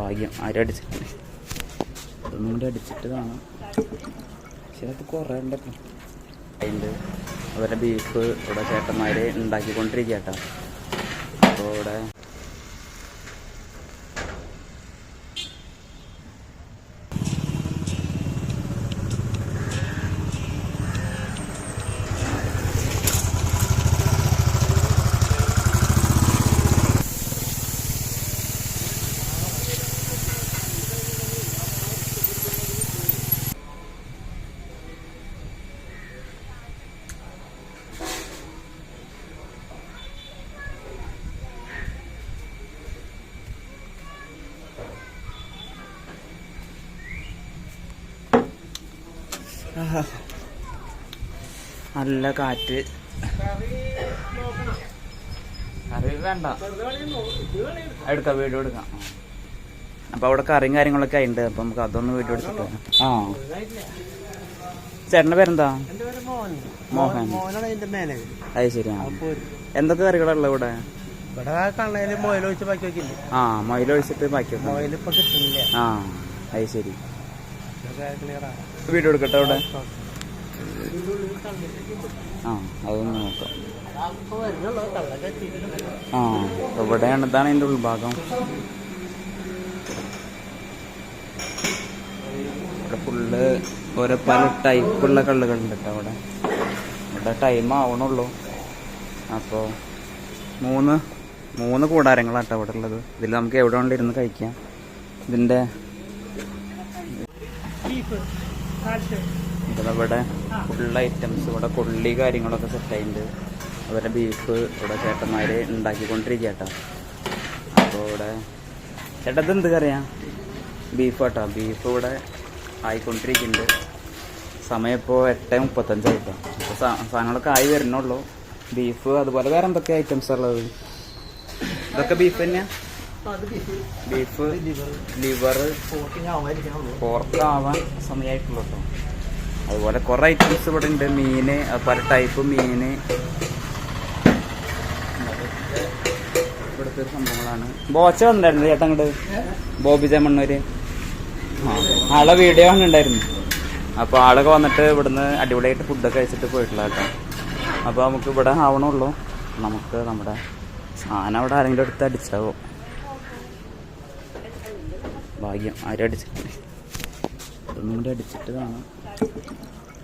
ഭാഗ്യം. ആരും അടിച്ചിട്ട്? അതൊന്നും കൂടി അടിച്ചിട്ട് കാണാം. പക്ഷേ അത് കുറേ ഉണ്ടല്ലോ അതിന്റെ അവരുടെ ബീഫ് ഇവിടെ ചേട്ടന്മാർ ഉണ്ടാക്കിക്കൊണ്ടിരിക്കുക കേട്ടോ അപ്പോൾ ഇവിടെ നല്ല കാറ്റ്. കറി വേണ്ട. എടുക്കാം വീഡിയോ എടുക്കാം. അപ്പൊ അവിടെ കറിയും കാര്യങ്ങളൊക്കെ ഉണ്ട് അപ്പൊ നമുക്ക് അതൊന്ന് വീഡിയോ എടുത്തിട്ട് ആ. ചേട്ടന്റെ പേരെന്താ? മോഹൻ. അത് ശരിയാ അപ്പൊ എന്തൊക്കെ കറികളുള്ള ഇവിടെ? ഇവിടെ കണ്ണയിൽ മൊയിൽ ഒഴിച്ച് ബാക്കി വെക്കില്ല? ആ മൊയിലൊഴിച്ചിട്ട് ബാക്കി വെക്കും മൊയിൽ ഇപ്പൊ കിട്ടുന്നില്ല. ആ അത് ശരി. ക്ലിയർ ആണ്. വീഡിയോ എടുക്കട്ടെ അവിടെ? ആ അതൊന്ന് നോക്കാം. ആ എവിടെയാണ്? ഇതാണ് അതിന്റെ ഉൾഭാഗം. ഇവിടെ ഫുള്ള് ഓരോ പല ടൈപ്പുള്ള കള്ളുകളുണ്ട് കേട്ടോ അവിടെ. ഇവിടെ ടൈം ആവണുള്ളൂ. അപ്പോൾ മൂന്ന് മൂന്ന് കൂടാരങ്ങളാട്ടോ അവിടെ ഉള്ളത്. ഇതിൽ നമുക്ക് എവിടെ വേണമെങ്കിലും ഇരുന്ന് കഴിക്കാം. ഇതിന്റെ ഇവിടെ ഇവിടെ ഫുൾ ഐറ്റംസ് ഇവിടെ കൊള്ളി കാര്യങ്ങളൊക്കെ സെറ്റ് ആയിട്ടുണ്ട്. അവരുടെ ബീഫ് ഇവിടെ ചേട്ടന്മാർ ഉണ്ടാക്കിക്കൊണ്ടിരിക്കുക കേട്ടോ അപ്പോൾ ഇവിടെ ചേട്ടാ ഇത് എന്ത് കറിയാ? ബീഫ് കേട്ടോ ബീഫ് ഇവിടെ ആയിക്കൊണ്ടിരിക്കുന്നുണ്ട്. സമയം ഇപ്പോൾ എട്ട് മുപ്പത്തഞ്ചായിട്ടോ. അപ്പോൾ സാധനങ്ങളൊക്കെ ആയി വരുന്നുള്ളൂ. ബീഫ് അതുപോലെ വേറെ എന്തൊക്കെ ഐറ്റംസ് ഉള്ളത്? ഇതൊക്കെ ബീഫ് തന്നെയാ. അത് beef. ബീഫ്. ലിവർ പോർക്കാവാൻ സമയമായിട്ടുള്ളൂ കേട്ടോ അതുപോലെ കുറേ ഐറ്റംസ് ഇവിടെ ഉണ്ട്. മീന് പല ടൈപ്പ് മീന്. ഇവിടുത്തെ സംഭവങ്ങളാണ്. ബോച്ച വന്നിട്ടുണ്ട് ചേട്ടാ അങ്ങോട്ട് ബോബിജ ജമണ്ണൂര് ആളെ വീഡിയോ ഉണ്ടായിരുന്നു അപ്പോൾ ആളൊക്കെ വന്നിട്ട് ഇവിടുന്ന് അടിപൊളിയായിട്ട് ഫുഡൊക്കെ കഴിച്ചിട്ട് പോയിട്ടുള്ള കേട്ടോ. അപ്പോൾ നമുക്ക് ഇവിടെ ആവണുള്ളൂ. നമുക്ക് നമ്മുടെ സാധനം അവിടെ ആരെങ്കിലും എടുത്ത് അടിച്ചാവോ? ഭാഗ്യം. ആരും ഇതൊന്നും കൂടി അടിച്ചിട്ട് കാണാം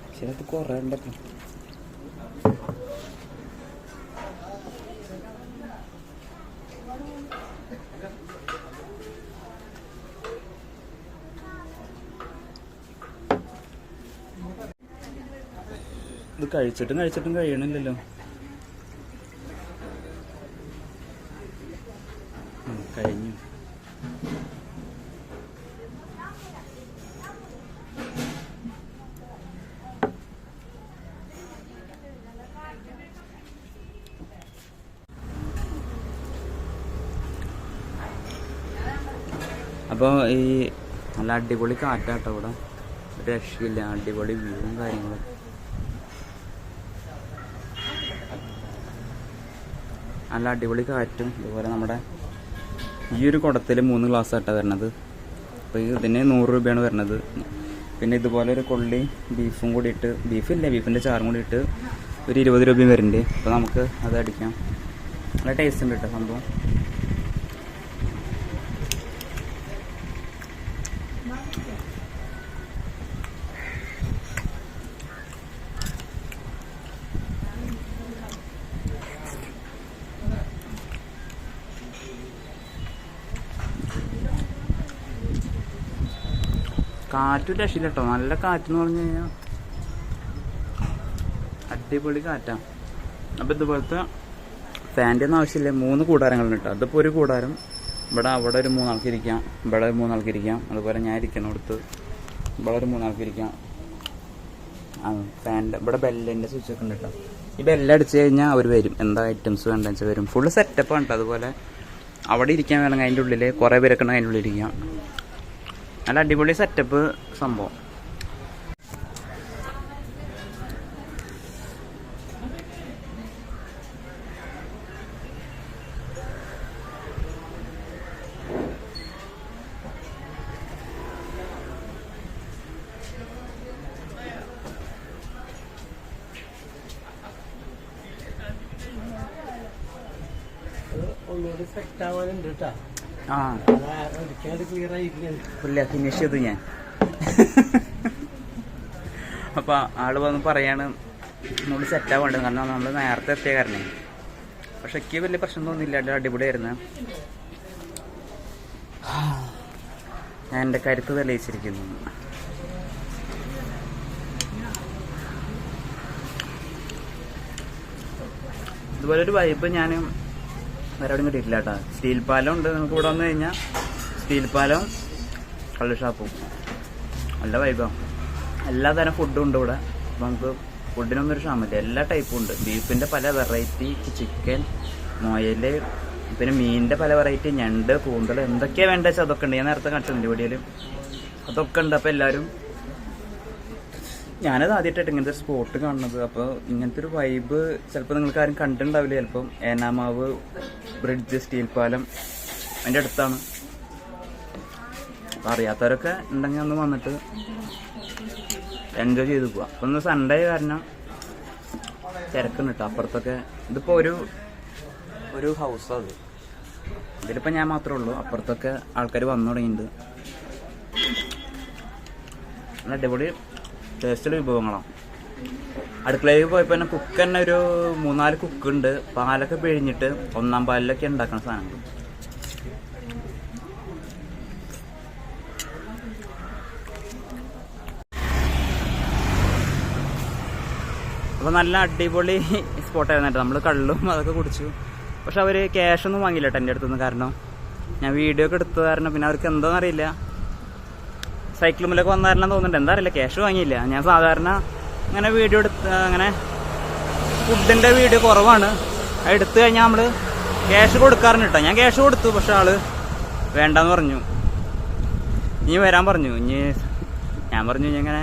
പക്ഷെ അത് കുറേ ഉണ്ടൊക്കെ ഇത് കഴിച്ചിട്ടും കഴിച്ചിട്ടും കഴിയണില്ലല്ലോ. കഴിഞ്ഞു. അപ്പോൾ ഈ നല്ല അടിപൊളി കാറ്റാട്ടോ ഇവിടെ. ഒരു രക്ഷയില്ല. അടിപൊളി വ്യൂവും കാര്യങ്ങളും. നല്ല അടിപൊളി കാറ്റും ഇതുപോലെ നമ്മുടെ ഈ ഒരു കുടത്തിൽ മൂന്ന് ഗ്ലാസ് ആട്ടാണ് വരണത് അപ്പോൾ ഇതിന് നൂറ് രൂപയാണ് വരണത് പിന്നെ ഇതുപോലെ ഒരു കൊള്ളി ബീഫും കൂടി ഇട്ട് ബീഫില്ല ബീഫിന്റെ ചാറും കൂടി ഇട്ട് ഒരു ഇരുപത് രൂപയും വരുന്നുണ്ട്. അപ്പോൾ നമുക്ക് അത് അടിക്കാം. നല്ല ടേസ്റ്റ് ഉണ്ട് കേട്ടോ സംഭവം. കാറ്റും രക്ഷയില്ല കേട്ടോ നല്ല കാറ്റെന്ന് പറഞ്ഞു കഴിഞ്ഞാൽ അടിപൊളി കാറ്റാ. അപ്പം ഇതുപോലത്തെ ഫാന്റെ ഒന്നും ആവശ്യമില്ല. മൂന്ന് കൂടാരങ്ങളുണ്ട് കേട്ടോ അതിപ്പോൾ ഒരു കൂടാരം. ഇവിടെ അവിടെ ഒരു മൂന്നാൾക്ക് ഇരിക്കാം. ഇവിടെ ഒരു മൂന്നാൾക്ക് ഇരിക്കാം. അതുപോലെ ഞാൻ ഇരിക്കുന്നിടത്ത് ഇവിടെ ഒരു മൂന്നാൾക്ക് ഇരിക്കാം. ആ ഫാന്റെ. ഇവിടെ ബെല്ലിന്റെ സ്വിച്ച് ഒക്കെ ഉണ്ട് കേട്ടോ ഈ ബെല്ലടിച്ച് കഴിഞ്ഞാൽ അവർ വരും. എന്താ ഐറ്റംസ് വേണ്ടെന്ന് വെച്ചാൽ വരും. ഫുള്ള് സെറ്റപ്പാണ് കേട്ടോ അതുപോലെ അവിടെ ഇരിക്കാൻ വേണമെങ്കിൽ അതിന്റെ ഉള്ളിൽ കുറേ പേരൊക്കെ അതിന്റെ ഉള്ളിൽ ഇരിക്കാം. നല്ല അടിപൊളി സെറ്റപ്പ് സംഭവം. ഒന്നുകൂടി സെറ്റ് ആവാനുണ്ട് കേട്ടോ ആ. ഫിനിഷ് ചെയ്തു ഞാൻ. അപ്പൊ ആൾ വന്ന് പറയാണ് നമ്മൾ സെറ്റ് ആവേണ്ടത് കാരണം നമ്മൾ നേരത്തെ എത്തിയ കാരണേ. പക്ഷെ എനിക്ക് വലിയ പ്രശ്നം തോന്നില്ല അടിപൊളിയായിരുന്നു. ഞാൻ എന്റെ കരുത്ത് തെളിയിച്ചിരിക്കുന്നു. ഇതുപോലെ ഒരു വൈബ് ഞാൻ വേറെ എവിടെയും കിട്ടിയിട്ടില്ല കേട്ടോ. സ്റ്റീൽ പാലം ഉണ്ട് നമുക്ക് ഇവിടെ വന്നു കഴിഞ്ഞാൽ സ്റ്റീൽ പാലം കള്ളു ഷാപ്പും. നല്ല വൈബാണ് എല്ലാ തരം ഫുഡും ഉണ്ട് ഇവിടെ. അപ്പം നമുക്ക് ഫുഡിനൊന്നും ഒരു ക്ഷാമില്ല എല്ലാ ടൈപ്പും ഉണ്ട്. ബീഫിന്റെ പല വെറൈറ്റി ചിക്കൻ മോയൽ പിന്നെ മീനിന്റെ പല വെറൈറ്റി ഞണ്ട് കൂന്തൽ എന്തൊക്കെയാണ് വേണ്ടത് വെച്ചാൽ അതൊക്കെ ഉണ്ട്. ഞാൻ നേരത്തെ കാണിച്ചിട്ടുണ്ട് വീഡിയോയിൽ അതൊക്കെ ഉണ്ട്. അപ്പോൾ എല്ലാവരും ഞാനത് ആദ്യമായിട്ടായിട്ട് ഇങ്ങനത്തെ സ്പോട്ട് കാണുന്നത്. അപ്പോൾ ഇങ്ങനത്തെ ഒരു വൈബ് ചിലപ്പോൾ നിങ്ങൾക്ക് ആരും കണ്ടിട്ടുണ്ടാവില്ല. ചിലപ്പം ഏനാമാവ് ബ്രിഡ്ജ് സ്റ്റീൽ പാലം അതിന്റെ അടുത്താണ്. അപ്പം അറിയാത്തവരൊക്കെ ഉണ്ടെങ്കിൽ ഒന്ന് വന്നിട്ട് എൻജോയ് ചെയ്ത് പോവാം. അപ്പം ഒന്ന് സൺഡേ കാരണം തിരക്കുണ്ട് കേട്ടോ. അപ്പുറത്തൊക്കെ ഇതിപ്പോൾ ഒരു ഒരു ഹൗസ് അത്. ഇതിലിപ്പോൾ ഞാൻ മാത്രമേ ഉള്ളൂ. അപ്പുറത്തൊക്കെ ആൾക്കാർ വന്നു തുടങ്ങിയിട്ടുണ്ട്. നല്ല അടിപൊളി ടേസ്റ്റുള്ള വിഭവങ്ങളാണ്. അടുക്കളയിൽ പോയപ്പോൾ തന്നെ കുക്ക് തന്നെ ഒരു മൂന്നാൽ കുക്ക് ഉണ്ട്. പാലൊക്കെ പിഴിഞ്ഞിട്ട് ഒന്നാം പാലിലൊക്കെ ഉണ്ടാക്കുന്ന സാധനങ്ങൾ അപ്പോൾ നല്ല അടിപൊളി സ്പോട്ടായിരുന്നു കേട്ടോ. നമ്മൾ കള്ളും അതൊക്കെ കുടിച്ചു. പക്ഷെ അവർ ക്യാഷൊന്നും വാങ്ങിയില്ല കേട്ടോ എന്റെ അടുത്തുനിന്ന് കാരണം. ഞാൻ വീഡിയോ ഒക്കെ എടുത്തത് കാരണം പിന്നെ അവർക്ക് എന്താണെന്ന് അറിയില്ല സൈക്കിളുമ്മിലൊക്കെ വന്നാരണം തോന്നുന്നുണ്ട്. എന്താ അറിയില്ല ക്യാഷ് വാങ്ങിയില്ല. ഞാൻ സാധാരണ അങ്ങനെ വീഡിയോ എടുത്ത് അങ്ങനെ ഫുഡിന്റെ വീഡിയോ കുറവാണ്. അത് എടുത്തു കഴിഞ്ഞാൽ നമ്മൾ ക്യാഷ് കൊടുക്കാറുണ്ട് കേട്ടോ ഞാൻ ക്യാഷ് കൊടുത്തു പക്ഷെ ആൾ വേണ്ടെന്ന് പറഞ്ഞു. ഇനി വരാൻ പറഞ്ഞു. ഇനി ഞാൻ പറഞ്ഞു ഇനി ഇങ്ങനെ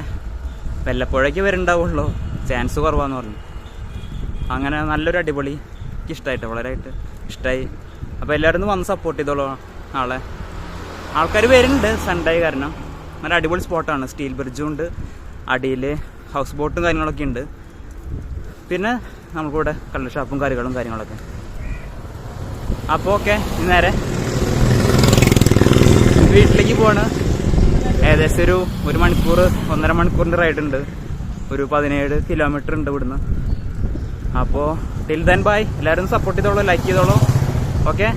വല്ലപ്പോഴേക്ക് വരുന്നുണ്ടാവുള്ളൂ ചാൻസ് കുറവാന്ന് പറഞ്ഞു. അങ്ങനെ നല്ലൊരു അടിപൊളി എനിക്ക് ഇഷ്ടമായിട്ട് വളരെയായിട്ട് ഇഷ്ടമായി അപ്പോൾ എല്ലാവരും വന്ന് സപ്പോർട്ട് ചെയ്തോളൂ ആളെ. ആൾക്കാർ വരുന്നുണ്ട് സൺഡേ കാരണം. നല്ല അടിപൊളി സ്പോട്ടാണ്. സ്റ്റീൽ ബ്രിഡ്ജും ഉണ്ട്. അടിയിൽ ഹൗസ് ബോട്ടും കാര്യങ്ങളൊക്കെ ഉണ്ട്. പിന്നെ നമുക്കിവിടെ കള്ള് ഷാപ്പും കാര്യങ്ങളും കാര്യങ്ങളൊക്കെ. അപ്പോൾ ഓക്കെ നേരെ വീട്ടിലേക്ക് പോവാണ്. ഏകദേശം ഒരു ഒരു മണിക്കൂർ ഒന്നര മണിക്കൂറിന്റെ റൈഡ് ഉണ്ട്. ഒരു പതിനേഴ് കിലോമീറ്റർ ഉണ്ട് ഇവിടുന്ന്. അപ്പോൾ ടിൽ ദൻ ബൈ എല്ലാവരും സപ്പോർട്ട് ചെയ്തോളൂ ലൈക്ക് ചെയ്തോളൂ. ഓക്കെ